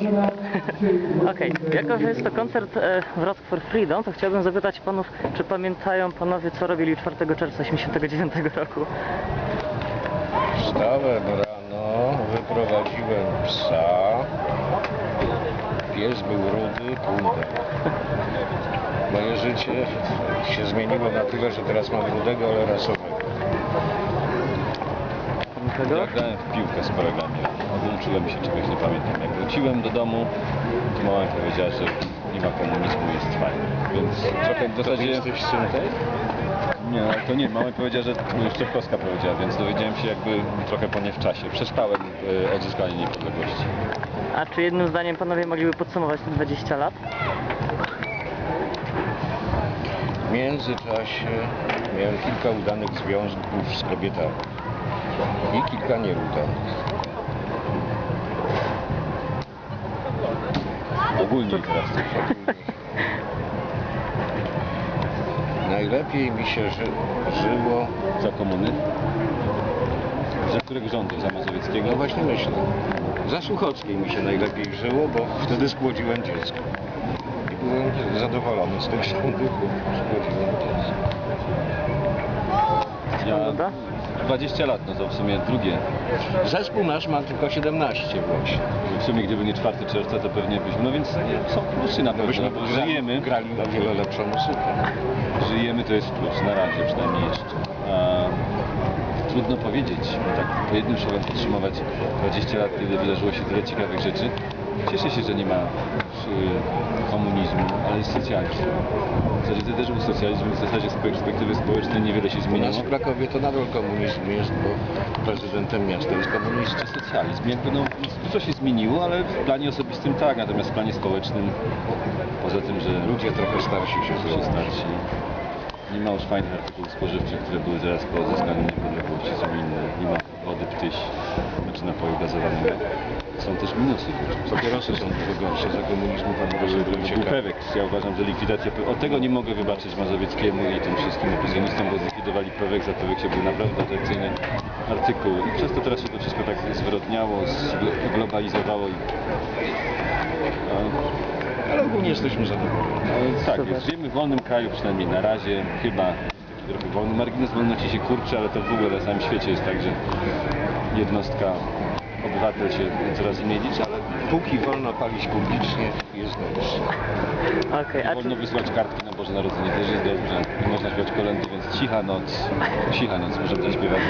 Okej, jako że jest to koncert e, for Freedom, to chciałbym zapytać panów, czy pamiętają panowie, co robili 4 czerwca 89 roku? Wstałem rano, wyprowadziłem psa. Pies był rudy, kundel. Moje życie się zmieniło na tyle, że teraz mam rudego, ale rasowego. Tego? Ja grałem w piłkę z kolegami. Odłączyłem się czegoś, nie pamiętam. Jak wróciłem do domu, to mama mi powiedziała, że nie ma komunizmu, jest fajnie. Więc trochę w To zasadzie... jesteś syn tej? Nie, ale to nie. Mama mi powiedziała, że Szczepkowska powiedziała, więc dowiedziałem się jakby trochę po nie w czasie. Przespałem e, odzyskanie niepodległości. A czy jednym zdaniem panowie mogliby podsumować te 20 lat? W międzyczasie miałem kilka udanych związków z kobietami i kilka nieudanych. Ogólnie teraz. Najlepiej mi się ży żyło, Za komuny? Za którego rządu? Za Mazowieckiego? no właśnie myślę, za Suchockiej mi się najlepiej żyło, bo wtedy spłodziłem dziecko. I byłem zadowolony z tych rządów, bo spłodziłem dziecko. Ja Prawda? 20 lat, no to w sumie drugie. Zespół nasz ma tylko 17 właśnie. W sumie gdyby nie 4 czerwca, to pewnie byśmy, no więc nie, są plusy na pewno, Byśmy bo gra- żyjemy, grali na wiele lepszą muzykę. żyjemy to jest plus, na razie przynajmniej jeszcze. A, trudno powiedzieć, bo tak po jednym słowem podsumować 20 lat, kiedy wydarzyło się tyle ciekawych rzeczy. Cieszę się, że nie ma y, komunizmu, ale jest socjalizm. Zasadzie też był socjalizm, w zasadzie z perspektywy społecznej niewiele się U zmieniło. nas w Krakowie to nadal komunizm jest, bo prezydentem miasta jest komunista. Czy socjalizm? Jakby no, dużo się zmieniło, ale w planie osobistym tak, natomiast w planie społecznym, poza tym, że Ludzie trochę starsi się się zrobili. starsi, nie ma już fajnych artykułów spożywczych, które były zaraz po odzyskaniu niepodległości, są inne, nie ma wody, ptyś, czy napoju gazowanego. Są też minusy. Papierosy są dużo gorsze za komunizmu, pan Był pewek. Ja uważam, że likwidacja... Od tego nie mogę wybaczyć Mazowieckiemu i tym wszystkim opozycjonistom, bo zlikwidowali pewek. Za pewek się był naprawdę atrakcyjny artykuł. I przez to teraz się to wszystko tak zwyrodniało, zglobalizowało i... A, Ale ogólnie jesteśmy zadowoleni. no, tak, Super. jest, żyjemy w wolnym kraju przynajmniej na razie, chyba taki trochę wolny. Margines wolności się kurczy, ale to w ogóle na całym świecie jest tak, że jednostka, obywatel się coraz mniej liczy, ale Póki wolno palić publicznie, jest dobrze. Okej, a wolno czy, wysłać kartki na Boże Narodzenie też jest dobrze. Nie można śpiewać kolendy, więc cicha noc, cicha noc, możemy zaśpiewać.